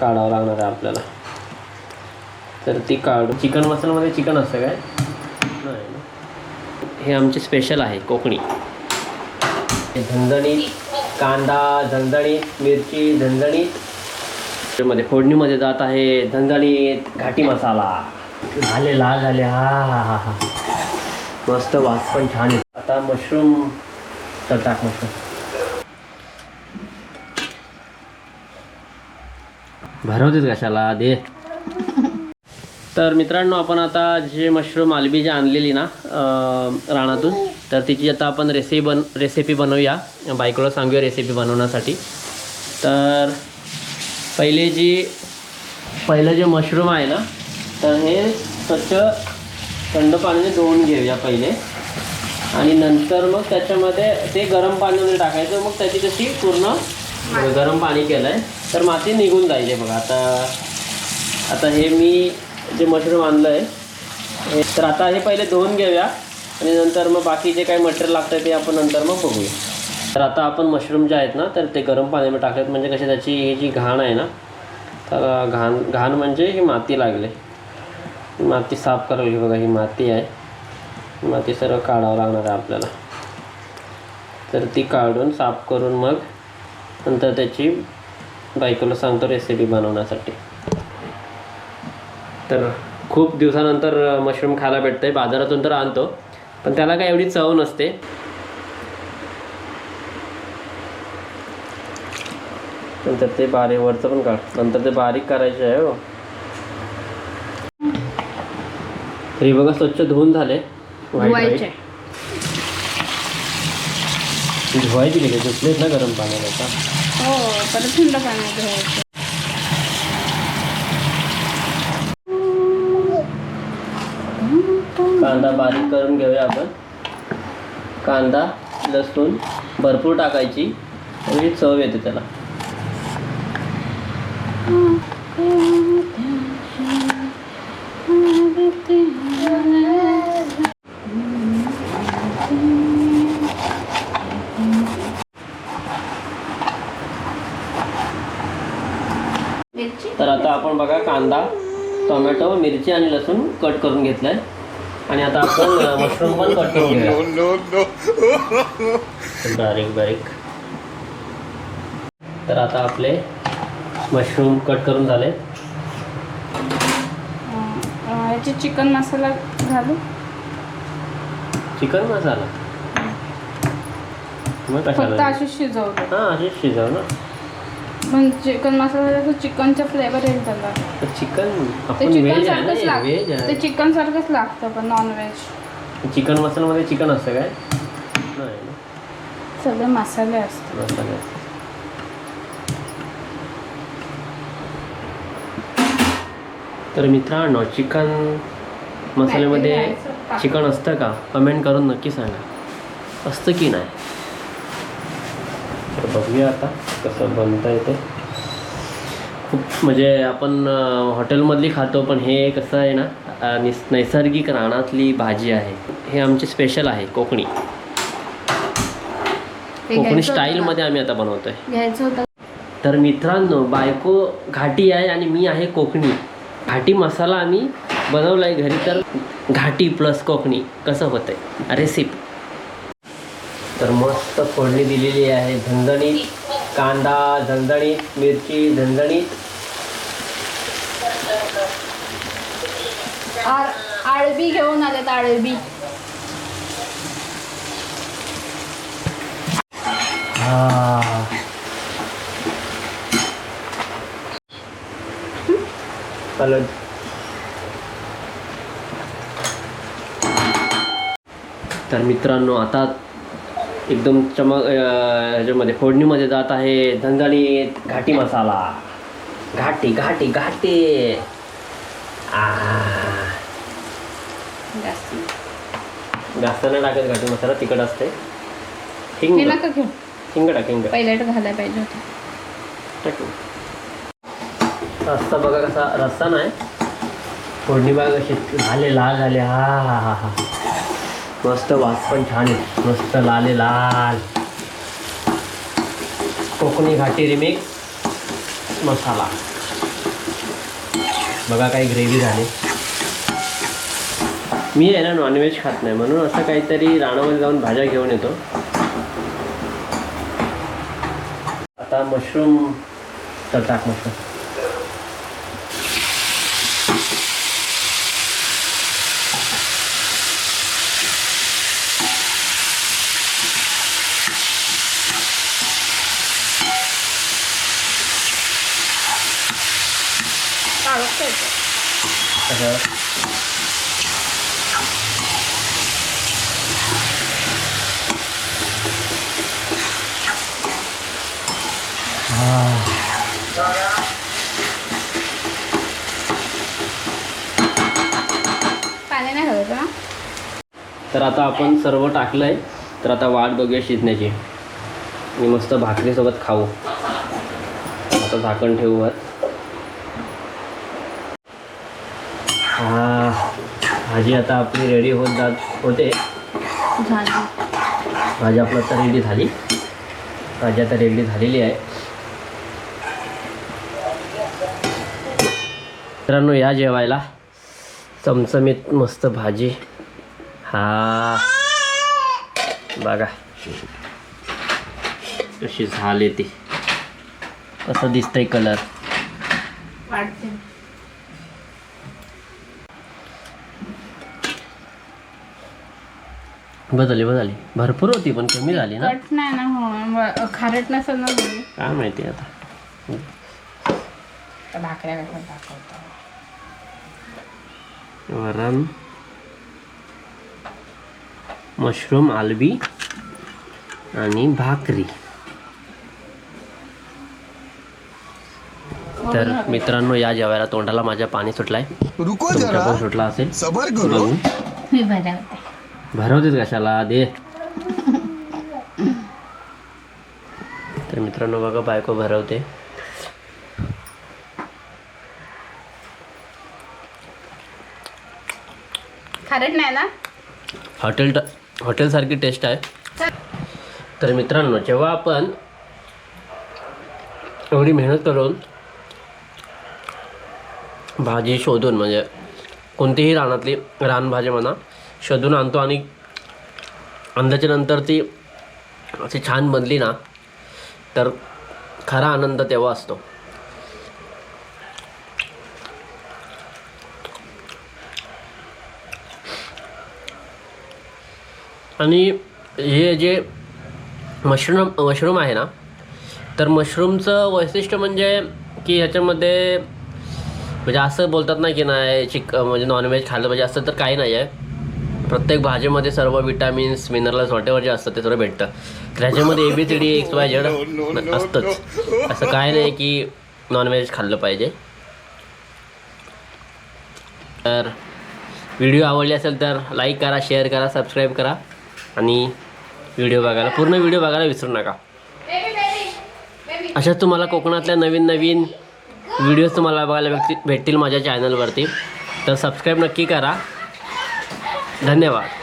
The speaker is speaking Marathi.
काढावं लागणार आहे आपल्याला. तर ती काढू चिकन मसालामध्ये चिकन असतं काय? नाही हे आमचे स्पेशल आहे कोकणी. हे झणझणीत कांदा झणझणीत मिरची झणझणीत. मध्ये फोडणीमध्ये जात आहे झणझणीत घाटी मसाला. झाले लाल झाले हा हा हा हा. मस्त वास पण छान आहे. आता मशरूम तर टाक मशरूम भरवतेच कशाला दे. तर मित्रांनो आपण आता जे मशरूम आलबी जी आणलेली ना रानातून तर तिची आता आपण रेसिपी बन रेसिपी बनवूया. बायकोला सांगूया रेसिपी बनवण्यासाठी. तर पहिले जी पहिलं जे मशरूम आहे ना तर हे स्वच्छ थंड पाण्याने धुवून घेऊया पहिले. आणि नंतर मग त्याच्यामध्ये ते गरम पाण्यामध्ये टाकायचं मग त्याची तशी पूर्ण गरम पाणी केलं आहे तर माती निघून जायचे बघा. आता आता हे मी जे मशरूम आणलं आहे हे तर आता हे पहिले धुवून घेऊया आणि नंतर मग बाकी जे काही मटेरियल लागतं ते आपण नंतर मग बघूया. तर आता आपण मशरूम जे आहेत ना तर ते गरम पाण्यामध्ये टाकलेत. म्हणजे कशी त्याची ही जी घाण आहे ना तर घाण घाण म्हणजे ही माती लागले. माती साफ करावी बघा ही माती आहे. माती सर्व काढावं लागणार आहे आपल्याला. तर ती काढून साफ करून मग नंतर त्याची बायकोला सांगतो रेसिपी बनवण्यासाठी. तर खूप दिवसानंतर मशरूम खायला भेटतं आहे बाजारातून तर आणतो. पण त्याला काय एवढी चव नसते. नंतर ते बारीक वरचं पण काढ. नंतर ते बारीक करायचे आहे हो. हे बघा स्वच्छ धुवून झाले. व्हाईट धुवायचे दिली धुतलेत ना गरम पाण्याला आता? हो परत थंड पाण्यात धुवायचे. कांदा बारीक करून घेऊया आपण. कांदा लसूण भरपूर टाकायची. म्हणजे चव येते त्याला. तर आता आपण बघा कांदा टोमॅटो मिरची आणि लसूण कट करून घेतलाय. आणि आता आपण मशरूम पण कट करून घेऊया. बारीक बारीक. तर आता आपले मशरूम कट करून झाले. याची चिकन मसाला घालू? चिकन मसाला? मग फक्त कशाला अशी शिजवतो. हां असे शिजव ना. पण चिकन मसाला चिकनचा फ्लेवर येईल त्याला. तर चिकन ते आपण चिकन व्हेज सारखंच आहे ना व्हेज लागतं ते आहे चिकन सारखंच लागतं पण नॉन व्हेज चिकन मसाल्यामध्ये चिकन असतं काय? नाही ना. सगळे मसाले असतात. मसाले तर मित्रांनो चिकन मसाल्यामध्ये. चिकन असतं का? कमेंट करून नक्की सांगा. असतं की नाही? बघूया आता कसं बनतं ते खूप म्हणजे आपण हॉटेलमधली खातो पण हे कसं आहे ना निस नैसर्गिक रानातली भाजी आहे. हे आमचे स्पेशल आहे कोकणी. कोकणी स्टाईलमध्ये आम्ही आता बनवतोय. का? घ्यायचं होतं. तर मित्रांनो बायको घाटी आहे आणि मी आहे कोकणी. घाटी मसाला आम्ही बनवला आहे घरी तर घाटी प्लस कोकणी कसं होतंय? रेसिपी तर मस्त फोडणी दिलेली आहे. झणझणीत कांदा झणझणीत मिरची झणझणीत. आळ- आळबी घेऊन आलेत आळबी. हा. हळद तर मित्रांनो आता एकदम चमक ह्याच्यामध्ये फोडणीमध्ये जात आहे झणझणीत घाटी मसाला. घाटी घाटी घाटी. आ. जास्त. नाही टाकत घाटी मसाला तिखट असते. हिंग. हिंग टाक हिंग घालायला पाहिजे टाकू. रस्ता बघा कसा रस्ता नाही. फोडणी बघा कशी झाले लाल झाले. हा हा हा हा. मस्त वास पण छान आहे. मस्त लाले लाल. कोकणी घाटी रिमिक्स मसाला. बघा काही ग्रेव्ही झाली. मी आहे ना नॉनव्हेज खात नाही म्हणून असं काहीतरी रानामध्ये जाऊन भाज्या घेऊन येतो. आता मशरूम तर टाक मशरूम पाणी नाही तर आता आपण सर्व टाकलं आहे तर आता वाट बघूया शिजण्याची. आणि मस्त भाकरीसोबत खाऊ. आता झाकण ठेवू वर हा भाजी आता आपली रेडी होत जात होते. भाजी आपलं आता रेडी झाली. भाजी आता रेडी झालेली आहे. मित्रांनो या जेवायला. चमचमीत मस्त भाजी. हा. बघा. कशी झाली ती. कसं दिसतंय कलर बदलली बदलली. भरपूर होती पण कमी झाली ना? कट नाही ना हो खारट नसेल ना झाली. काय माहिती आता. तर भाकऱ्या कसं दाखवतो. वरण मशरूम आलबी आणि भाकरी. तर मित्रांनो या जेवायला तोंडाला माझ्या पाणी सुटलाय. रुको तुमच्या जरा. पण सुटला असेल सबर करो. बघू. मी बनवते भरवतेच कशाला? दे. तर मित्रांनो बघा बायको भरवते. खारट नाही ना? हॉटेल हॉटेलसारखी टेस्ट आहे. तर मित्रांनो जेव्हा आपण एवढी मेहनत करून भाजी शोधून म्हणजे कोणतीही रानातली रानभाजी म्हणा शोधून आणतो आणि आणल्याच्या नंतर ती अशी छान बनली ना तर खरा आनंद तेव्हा असतो. आणि हे जे मशरूम मशरूम आहे ना तर मशरूमचं वैशिष्ट्य म्हणजे की ह्याच्यामध्ये म्हणजे असं बोलतात ना की नाही चिक म्हणजे नॉनव्हेज खाल्लं पाहिजे असं तर काही नाही आहे. प्रत्येक भाजीमध्ये सर्व विटामिन्स मिनरल्स वॉटेवर जे असतं ते सर्व भेटतं. तर ह्याच्यामध्ये A B C D X Y Z असतंच. असं काय नाही की नॉनव्हेज खाल्लं पाहिजे. तर व्हिडिओ आवडली असेल तर लाईक करा शेअर करा सबस्क्राईब करा आणि व्हिडिओ बघायला पूर्ण व्हिडिओ बघायला विसरू नका. अशाच तुम्हाला कोकणातल्या नवीन नवीन व्हिडिओज तुम्हाला बघायला भेटतील भेटतील माझ्या चॅनलवरती तर सबस्क्राईब नक्की करा. धन्यवाद.